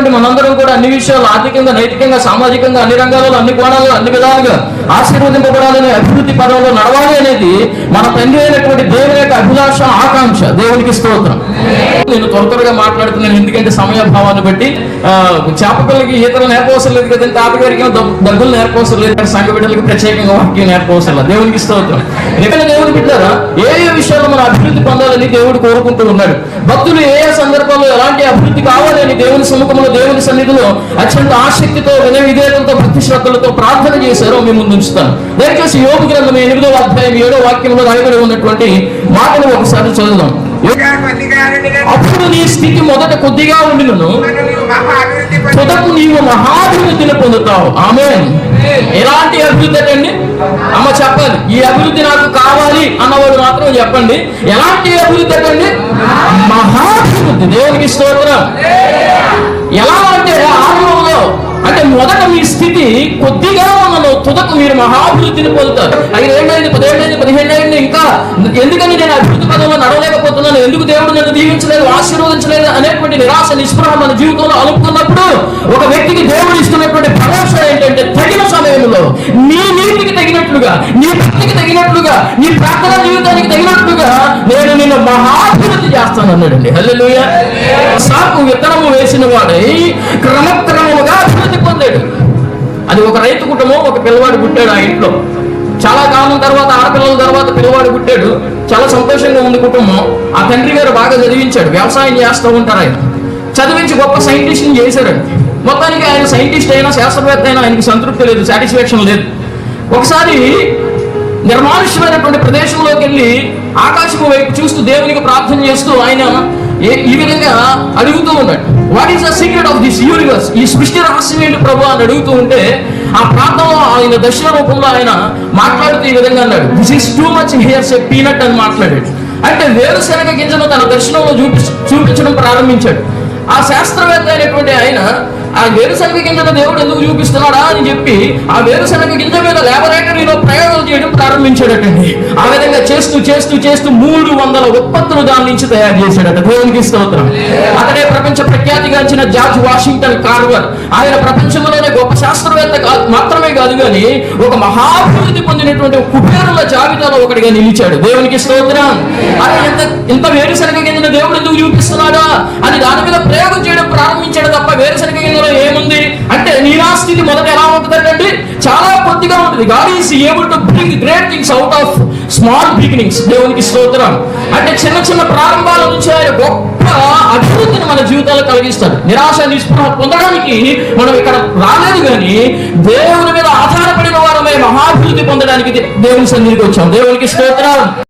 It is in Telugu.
కూడా అన్ని విషయాలు ఆర్థికంగా నైతికంగా సామాజికంగా అన్ని రంగాలలో అన్ని కోణాలలో అన్ని విధాలుగా ఆశీర్వదింపబడాలని అభివృద్ధి పదంలో నడవాలి అనేది మన తండ్రి అయినటువంటి దేవుని యొక్క అభిలాష ఆకాంక్ష. దేవునికి స్తోత్రం. నేను త్వర త్వరగా మాట్లాడుతున్నాను ఎందుకంటే సమయభావాన్ని బట్టి. ఆ, చేప పిల్లకి ఈతలు నేర్పవసరం లేదు కదండి తాతగారికి దగ్గులు నేర్పవసరం లేదు కానీ సంఘ బిడ్డలకి ప్రత్యేకంగా వాక్యం నేర్పవసరం లేదు. దేవునికి స్తోత్రం. ఇక్కడ దేవుని బిడ్డారా ఏ ఏ విషయాల్లో మనం అభివృద్ధి పొందాలని దేవుడు కోరుకుంటూ ఉన్నాడు. భక్తులు ఏ ఏ అభివృద్ధి కావాలని దేవుని సముఖంలో దేవుని సన్నిధిలో అత్యంత ఆసక్తితో వినయ విధేయతలతో భక్తి శ్రద్ధలతో ప్రార్థన చేశారో మీ ముందు ఉంచుతాను దయచేసి యోగ గ్రంథం ఎనిమిదో అధ్యాయం ఏడో వాక్యంలో రాయబడి ఉన్నటువంటి మాటలు ఒకసారి చదువుదాం. అప్పుడు నీ స్థితి మొదట కొద్దిగా ఉండినను తుదకు నీవు మహాభివృద్ధిని పొందుతావు. ఆమె ఎలాంటి అభివృద్ధి అండి? అమ్మ చెప్పాలి ఈ అభివృద్ధి నాకు కావాలి అన్నవాడు మాత్రం చెప్పండి. ఎలాంటి అభివృద్ధి అండి? మహాభివృద్ధి. దేవునికి స్తోత్రం. ఎలా అంటే ఆరంభంలో? అంటే మొదట మీ స్థితి కొద్దిగా ఉన్నను తుదకు మీరు మహాభివృద్ధిని పొందుతారు. ఐదేళ్ళైంది పదేళ్ళైంది పదిహేళ్ళైంది ఇంకా ఎందుకని నన్ను దీవించలేదు ఆశీర్వదించలేదు అనేటువంటి నిరాశ నిస్పృహ మన జీవితంలో అనుకున్నప్పుడు ఒక వ్యక్తికి దేవుడు ఇస్తున్నటువంటి భరోసా ఏంటంటే తగిన సమయంలో నీ నీతికి తగినట్లుగా నీ భక్తికి తగినట్లుగా నీ ప్రార్థన జీవితానికి తగినట్లుగా నేను నిన్ను మహాభివృద్ధి చేస్తాను అన్నాడండి. హల్లెలూయా. సాకు విత్తనము వేసిన వాడై క్రమక్రమముగా అభివృద్ధి పొందాడు. అది ఒక రైతు కుటుంబం ఒక పిల్లవాడు పుట్టాడు ఆ ఇంట్లో. చాలా కాలం తర్వాత ఆడపిల్లల తర్వాత పిల్లవాడు పుట్టాడు. చాలా సంతోషంగా ఉంది కుటుంబం. ఆ తండ్రి గారు బాగా చదివించాడు. వ్యవసాయం చేస్తూ ఉంటారు ఆయన. చదివించి గొప్ప సైంటిస్ట్ని చేశారండి మొత్తానికి ఆయన సైంటిస్ట్ అయినా శాస్త్రవేత్త అయినా ఆయనకి సంతృప్తి లేదు సాటిస్ఫాక్షన్ లేదు. ఒకసారి నిర్మానుష్యమైనటువంటి ప్రదేశంలోకి వెళ్ళి ఆకాశము వైపు చూస్తూ దేవునికి ప్రార్థన చేస్తూ ఆయన ఈ విధంగా అడుగుతూ ఉన్నాడు what is the secret of this universe ఈ సృష్టి రహస్యం ఏంటి ప్రభు అని అడుగుతూ ఉంటే ఆ ప్రాంతంలో ఆయన దర్శన రూపంలో ఆయన మాట్లాడుతూ ఈ విధంగా అన్నాడు. This is too much here's a peanut అని మాట్లాడాడు. అంటే వేరుశనగ గింజను తన దర్శనంలో చూపి చూపించడం ప్రారంభించాడు. ఆ శాస్త్రవేత్త అయినటువంటి ఆయన ఆ వేరుశనగ గింజను దేవుడు ఎందుకు చూపిస్తున్నాడా అని చెప్పి ఆ వేరుశనగ గింజ మీద లాబొరేటరీలో ప్రయోగాలు చేయడం ప్రారంభించాడటండి. ఆ విధంగా చేస్తూ చేస్తూ చేస్తూ మూడు వందల ఉత్పత్తులు దాని నుంచి తయారు చేశాడట. దేవునికి స్తోత్రం. అతడే ప్రపంచ ప్రఖ్యాతిగాంచిన జార్జ్ వాషింగ్టన్ కార్వర్. ఆయన ప్రపంచంలోనే గొప్ప శాస్త్రవేత్త మాత్రమే కాదు కానీ ఒక మహాభివృద్ధి పొందినటువంటి కుబేరుల జాబితాలో ఒకటిగా నిలిచాడు. దేవునికి స్తోత్రం. అరే ఇంత ఇంత వేరుశనగ గింజను దేవుడు ఎందుకు చూపిస్తున్నాడా? అని దాని మీద ప్రయోగం వేరుశనగ గింజలో ఏముంది? అంటే నీరాస్థితి మొదట ఎలా ఉంటుందంటే చాలా కొద్దిగా ఉంటుంది. God is able to bring great things out of small beginnings దేవునికి స్తోత్రం. అంటే చిన్న చిన్న ప్రారంభాల నుంచి ఆయన గొప్ప అభివృద్ధిని మన జీవితాల్లో కలిగిస్తాడు. నిరాశ నిస్పృహ పొందడానికి మనం ఇక్కడ రాలేదు కానీ దేవుని మీద ఆధారపడిన వారమే మహాభివృద్ధి పొందడానికి దేవుని సన్నిధికి వచ్చాం. దేవునికి స్తోత్రం.